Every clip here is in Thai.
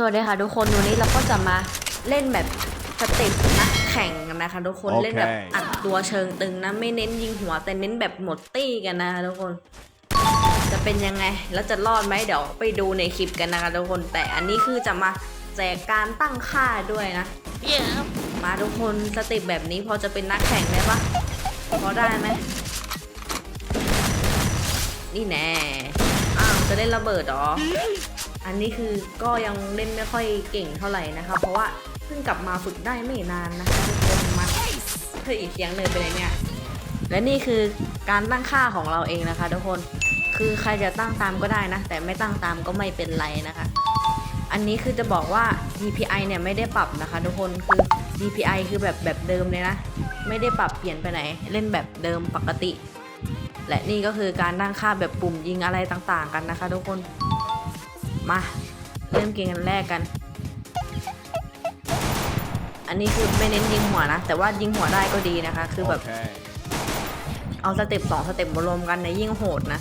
สวัสดีค่ะทุกคนวันนี้เราก็จะมาเล่นแบบสเต็ปนักแข่งกันนะคะทุกคนโอเคเล่นแบบอัดตัวเชิงตึงนะไม่เน้นยิงหัวแต่เน้นแบบหมดตี้กันนะคะทุกคน จะเป็นยังไงแล้วจะรอดไหมเดี๋ยวไปดูในคลิปกันนะคะทุกคน แต่อันนี้คือจะมาแจกการตั้งค่าด้วยนะมาทุกคนสเต็ปแบบนี้พอจะเป็นนักแข่งได้ปะพอได้ไหมนี่แน่อ้าวจะเล่นระเบิดเหรอ อันนี้คือก็ยังเล่นไม่ค่อยเก่งเท่าไหร่นะคะ เพราะว่าเพิ่งกลับมาฝึกได้ไม่นานนะคะทุกคนมาเฮ้ยเสียงเลยไปเลยเนี่ยและนี่คือการตั้งค่าของเราเองนะคะ ทุกคนคือใครจะตั้งตามก็ได้นะ แต่ไม่ตั้งตามก็ไม่เป็นไรนะคะ อันนี้คือจะบอกว่า DPI เนี่ยไม่ได้ปรับนะคะ ทุกคนคือ DPI คือแบบแบบเดิมเลยนะ ไม่ได้ปรับเปลี่ยนไปไหน เล่นแบบเดิมปกติ และนี่ก็คือการตั้งค่าแบบปุ่มยิงอะไรต่างๆกันนะคะ ทุกคน มา เริ่มเกมกันแรกกัน อันนี้คือไม่เน้นยิงหัวนะ แต่ว่ายิงหัวได้ก็ดีนะคะ คือแบบ Okay. เอาสเต็ปสองสเต็ปมารวมกันในยยิ่งโหดนะ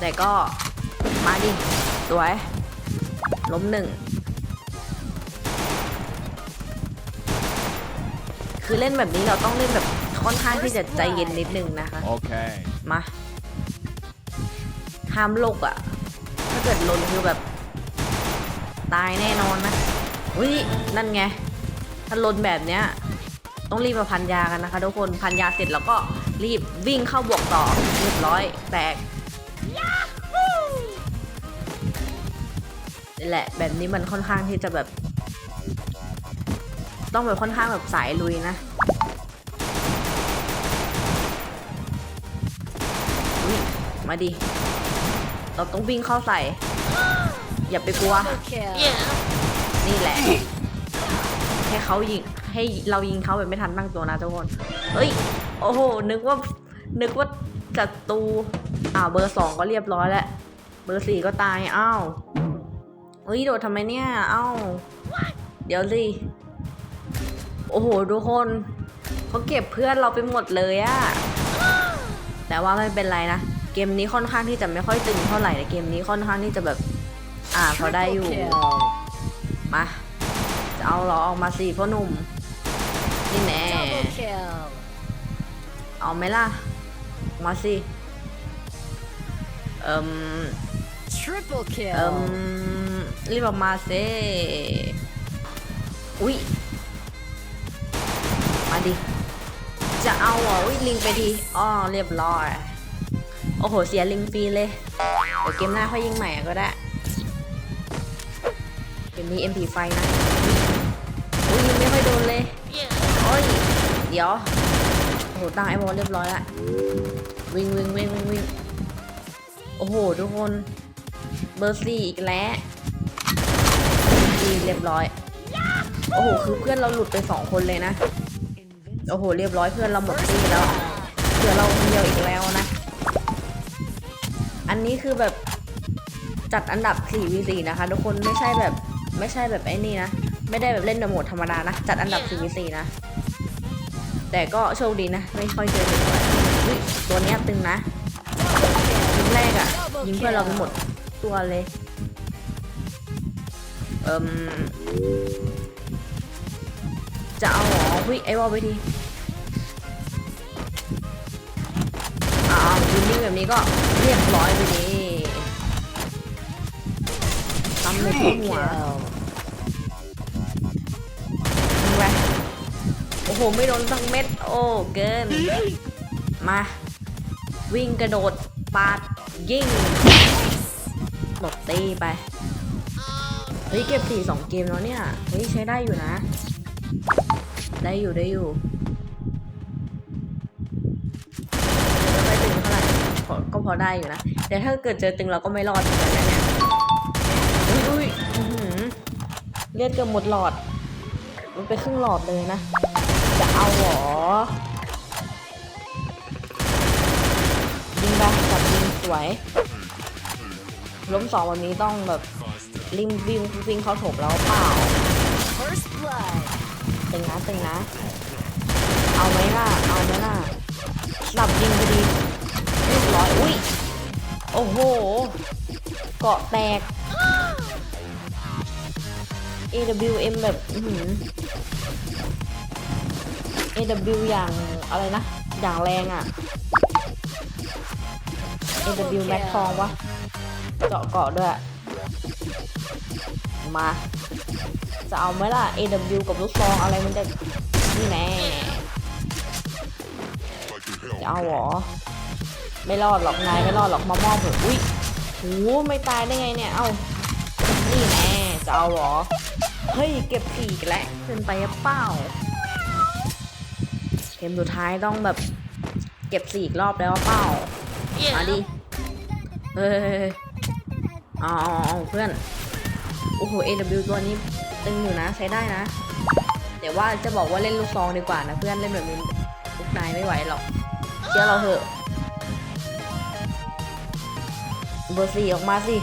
แต่ก็มาดิสวย ล้มหนึ่งคือเล่นแบบนี้เราต้องเล่นแบบค่อนข้างที่จะใจเย็นนิดนึงนะคะ Okay. มา ห้ามโลกอะถ้าเกิดลนคือแบบ ตายแน่นอนนะอุ้ยนั่นไง ถ้าลนแบบเนี้ย ต้องรีบมาพันยากันนะคะ ทุกคนพันยาเสร็จแล้วก็รีบวิ่งเข้าบวกต่อเรียบร้อยแตกนี่แหละ แบบนี้มันค่อนข้างที่จะแบบ ต้องแบบค่อนข้างแบบสายลุยนะมาดิ เราต้องวิ่งเข้าใส่ อย่าไปกลัว นี่แหละ ให้เขายิง ให้เรายิงเขาแบบไม่ทันตั้งตัวนะทุกคน เฮ้ย โอ้โห นึกว่า นึกว่าศัตรูอ่าเบอร์สองก็เรียบร้อยแล้ว เบอร์สี่ก็ตาย อ้าว เฮ้ย โดดทำไมเนี่ย อ้าว เดี๋ยวสิ โอ้โห ทุกคนเขาเก็บเพื่อนเราไปหมดเลยอะแต่ว่าไม่เป็นไรนะ เกมนี้ค่อนข้างที่จะไม่ค่อยตึงเท่าไหร่แต่เกมนี้ค่อนข้างที่จะแบบ อ่าพอได้อยู่ มา จะเอาเหรอออกมาสิพ่อหนุ่ม นี่แน่ เอาไหมล่ะ มาสิ เอิม Triple เอิมรีบออกมาสิอุ้ย มาดิ จะเอาเหรออุ้ยลิงไปดีอ๋อเรียบร้อย โอ้โห เสียลิงฟรีเลย เดี๋ยวเกมหน้าค่อยยิงใหม่ก็ได้ เกมนี้ MP ไฟนะอุ้ยยิงไม่ค่อยโดนเลยโอ้ย เดี๋ยว โอ้โห ตั้งไอ้บอลเรียบร้อยละวิ่งวิ่งวิ่งวิ่งวิ่งโอ้โห ทุกคน เบอร์สี่อีกแล้วสี่เรียบร้อย โอ้โห คือเพื่อนเราหลุดไปสองคนเลยนะ โอ้โห เรียบร้อยเพื่อนเราหมดที่แล้วเหลือเราคนเดียวอีกแล้วนะ อันนี้คือแบบจัดอันดับ 4v4 นะคะ ทุกคนไม่ใช่แบบไม่ใช่แบบไอ้นี่นะ ไม่ได้แบบเล่นในโหมดธรรมดานะ จัดอันดับ 4v4 นะ แต่ก็โชคดีนะ ไม่ค่อยเจอตัวอุ๊ยตัวเนี้ยตึงนะยิงแรกอะยิงเพื่อนเราไปหมดตัวเลยเอิมจะเอาเหรอหุ้ยไอวอลไปทีอ้าวยิงแบบนี้ก็ เรียบร้อยไปดีทำเลยที่หัวไปโอ้โห ไม่โดนสักเม็ด โอ้เกิน มา วิ่งกระโดดปาดยิงหมดตีไป เฮ้ย เก็บสี่สองเกมแล้วเนี่ย เฮ้ย ใช้ได้อยู่นะ ได้อยู่ได้อยู่ตึงเท่าไหร่พอ ก็พอได้อยู่นะ แต่ถ้าเกิดเจอตึงเราก็ไม่รอดเหมือนกันเนี่ยอุ้ยอุ้ยเลือดเกือบหมดหลอด มันไปครึ่งหลอดเลยนะ จะเอาหรอยิงไปจับยิงสวย ล้มสองวันนี้ต้องแบบริมวิ่งวิ่งเข้าถมแล้วเปล่าตึงนะตึงนะ เอาไหมล่ะ เอาไหมล่ะสับยิงพอดี เรียบร้อยอุ้ยโอ้โห เกาะแตก AWM แบบอื้อหือ AW อย่างอะไรนะ อย่างแรงอะ AW แม็กทองวะ เจาะเกาะด้วย มา จะเอาไหมล่ะ AW กับลูกซองอะไรมันจะนี่แน่จะเอาเหรอ ไม่รอดหรอกนายไม่รอดหรอกมามอบเถอะอุ้ยโหไม่ตายได้ไงเนี่ย เอ้า นี่แน่จะเอาเหรอ เฮ้ย เก็บสี่กันแล้วเกินไปหรือเปล่าเกมสุดท้ายต้องแบบ เก็บสี่อีกรอบแล้วเปล่ามาดิเฮ้ยเอาเอาเอาเพื่อน โอ้โห AW ตัวนี้ตึงอยู่นะใช้ได้นะแต่ว่าจะบอกว่าเล่นลูกซองดีกว่านะเพื่อนเล่นแบบนี้ลูกนายไม่ไหวหรอกเชื่อเราเถอะ เบอร์สี่ออกมาสิ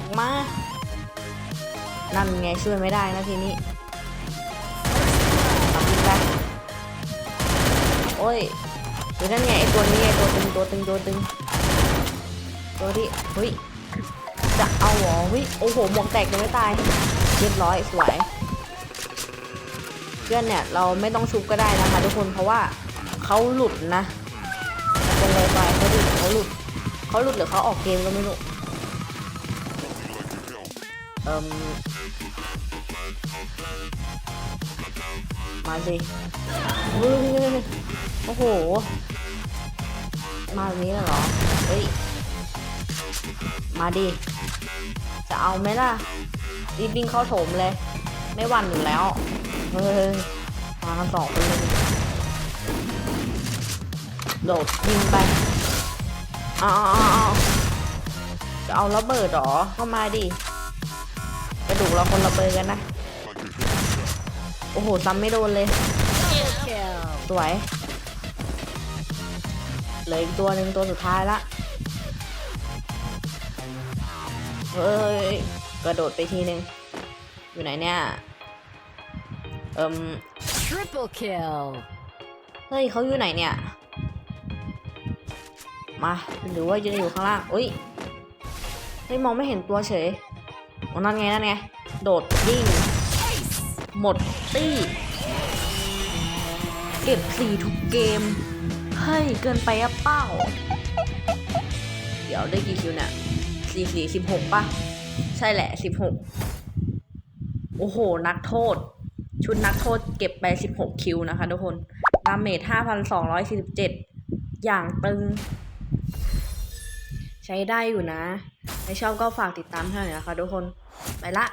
ออกมา นั่นไงช่วยไม่ได้นะทีนี้ตัดไปโอ้ยหรือนั่นไงไอตัวนี้ไอตัวตึงตัวตึงตัวตึงตัวที่เฮ้ยจะเอาหรอเฮ้ยโอ้โหหมวกแตกยังไม่ตายเรียบร้อยสวยเพื่อนเนี่ยเราไม่ต้องชุบก็ได้นะคะทุกคนเพราะว่าเขาหลุดนะเป็นเลยไปเขาหลุดเขาหลุด เขาหลุดหรือเขาออกเกมก็ไม่รู้เอ่มมาสิเฮ้ยโอ้โห มาแบบนี้เลยเหรอ เฮ้ย มาดิ จะเอาไหมล่ะรีบวิ่งเข้าโถมเลย ไม่หวั่นอยู่แล้ว เฮ้ย มากันสองคนเลยโดดยิงไป เอาเอาเอาเอาจะเอาระเบิดเหรอ เข้ามาดิกระดูกเราคนละเบอร์กันนะ โอ้โหซ้ำไม่โดนเลย Kill. สวย เหลืออีกตัวหนึ่งตัวสุดท้ายละ เฮ้ย กระโดดไปทีหนึ่งอยู่ไหนเนี่ย เอิม Triple kill. เฮ้ยเขาอยู่ไหนเนี่ย มาหรือว่าจะอยู่ข้างล่างอุ้ยเฮ้ยมองไม่เห็นตัวเฉยโอ้นั่นไงนั่นไงโดดยิงหมดตี้เก็บสี่ทุกเกม เฮ้ย เกินไปอะเป้า เดี๋ยวได้กี่คิวเนี่ยสี่สี่สิบหกป่ะ ใช่แหละสิบหกโอ้โห นักโทษ ชุดนักโทษเก็บไป16คิวนะคะทุกคนดาเมจ5,247อย่างตึง ใช้ได้อยู่นะ ใครชอบก็ฝากติดตามให้หน่อยนะคะทุกคน ไปละ